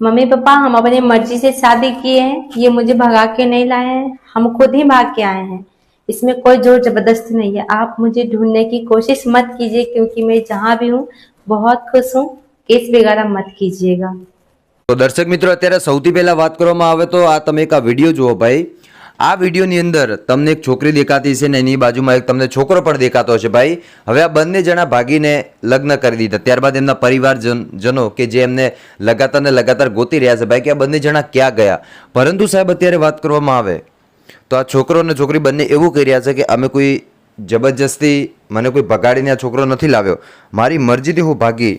Mummy papa हम अपनी मर्जी से शादी किए हैं ये मुझे भगा के नहीं लाए हैं हम खुद ही भाग के आए हैं इसमें कोई जोर जबरदस्ती नहीं है आप मुझे ढूंढने की कोशिश मत कीजिए क्योंकि मैं जहाँ भी हूँ बहुत खुश हूँ केस वगैरह मत कीजिएगा તો દર્શક મિત્રો અત્યારે સૌથી પહેલા વાત કરવામાં આવે તો આ તમે એક આ વિડીયો જુઓ ભાઈ આ વિડીયોની અંદર તમને એક છોકરી દેખાતી છે ને એની બાજુમાં એક તમને છોકરો પણ દેખાતો હશે ભાઈ. હવે આ બંને જણા ભાગીને લગ્ન કરી દીધા. ત્યારબાદ એમના પરિવારજન, જનો કે જે એમને લગાતાર ને લગાતાર ગોતી રહ્યા છે ભાઈ કે આ બંને જણા ક્યાં ગયા? પરંતુ સાહેબ, અત્યારે વાત કરવામાં આવે તો આ છોકરો અને છોકરી બંને એવું કહી રહ્યા છે કે અમે કોઈ જબરજસ્તી મને કોઈ ભગાડીને આ છોકરો નથી લાવ્યો. મારી મરજીથી હું ભાગી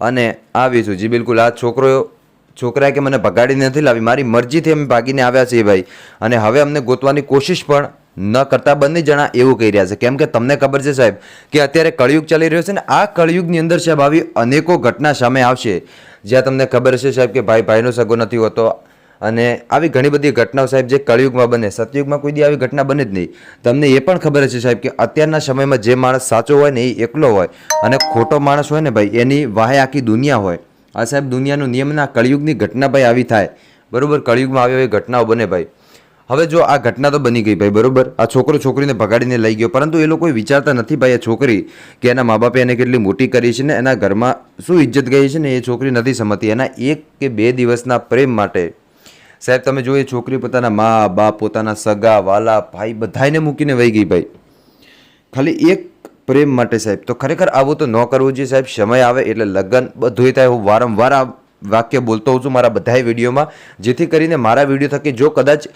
અને આવીશું જી, બિલકુલ. આ છોકરો છોકરાએ કે મને ભગાડીને નથી લાવી, મારી મરજીથી અમે ભાગીને આવ્યા છીએ ભાઈ. અને હવે અમને ગોતવાની કોશિશ પણ ન કરતા બંને જણા એવું કહી રહ્યા છે. કેમ કે તમને ખબર છે સાહેબ કે અત્યારે કળિયુગ ચાલી રહ્યો છે ને આ કળિયુગની અંદર સાહેબ આવી અનેકો ઘટના સામે આવશે. જ્યાં તમને ખબર છે સાહેબ કે ભાઈ ભાઈનો સગો નથી હોતો. અને આવી ઘણી બધી ઘટનાઓ સાહેબ જે કળિયુગમાં બને. સતયુગમાં કોઈ દી આવી ઘટના બને જ નહીં. તમને એ પણ ખબર છે સાહેબ કે અત્યારના સમયમાં જે માણસ સાચો હોય ને એ એકલો હોય અને ખોટો માણસ હોય ને ભાઈ, એની વાહે આખી દુનિયા હોય. આ સાહેબ, દુનિયાનું નિયમના કળિયુગની ઘટના ભાઈ આવી થાય. બરોબર, કળિયુગમાં આવી એવી ઘટનાઓ બને ભાઈ. હવે જો આ ઘટના તો બની ગઈ ભાઈ, બરોબર? આ છોકરો છોકરીને ભગાડીને લઈ ગયો. પરંતુ એ લોકો વિચારતા નથી ભાઈ, આ છોકરી કે એના મા બાપે એને કેટલી મોટી કરી છે ને, એના ઘરમાં શું ઇજ્જત ગઈ છે ને, એ છોકરી નથી સમજતી. એના એક કે બે દિવસના પ્રેમ માટે. સાહેબ, તમે જો એ છોકરી પોતાના મા બાપ, પોતાના સગા, વાલા, ભાઈ બધાને મૂકીને વહી ગઈ ભાઈ. ખાલી એક પ્રેમ માટે સાહેબ. તો ખરેખર આવું તો ન કરવું જોઈએ સાહેબ. સમય આવે એટલે લગ્ન બધું થાય. હું વારંવાર આ વાક્ય બોલતો હોઉં છું મારા બધાય વિડીયોમાં. જેથી કરીને મારા વીડિયો થકી જો કદાચ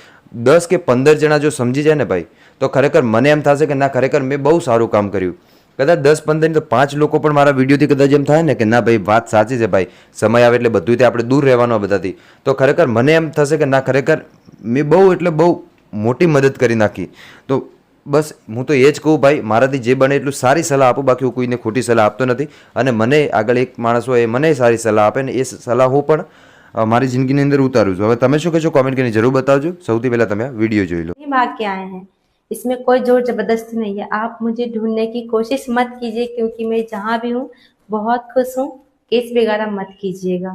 દસ કે પંદર જણા જો સમજી જાય ને ભાઈ, તો ખરેખર મને એમ થશે કે ના, ખરેખર મેં બહુ સારું કામ કર્યું. કદાચ દસ પંદર તો પાંચ લોકો પણ મારા વિડીયોથી કદાચ એમ થાય ને કે ના ભાઈ, વાત સાચી છે ભાઈ. સમય આવે એટલે બધું આપણે દૂર રહેવાનું બધાથી. તો ખરેખર મને એમ થશે કે ના, ખરેખર મેં બહુ એટલે બહુ મોટી મદદ કરી નાખી. તો બસ હું તો એ જ કહું ભાઈ મારાથી જે બને એટલું સારી સલાહ આપું બાકી હું કોઈને ખોટી સલાહ આપતો નથી અને મને આગળ એક માણસ હોય એ મને સારી સલાહ આપે ને એ સલાહ હું પણ અ, મારી જિંદગીની અંદર ઉતારું છું હવે તમે શું કહેશો કોમેન્ટ કરીને જરૂર બતાવજો સૌથી પહેલાં તમે આ વિડીયો જોઈ લો ही भाग के आए हैं इसमें कोई जोर जबरदस्ती नहीं है आप मुझे ढूंढने की कोशिश मत कीजिए क्योंकि मैं जहाँ भी हूँ बहुत खुश हूँ केस वगैरह मत कीजिएगा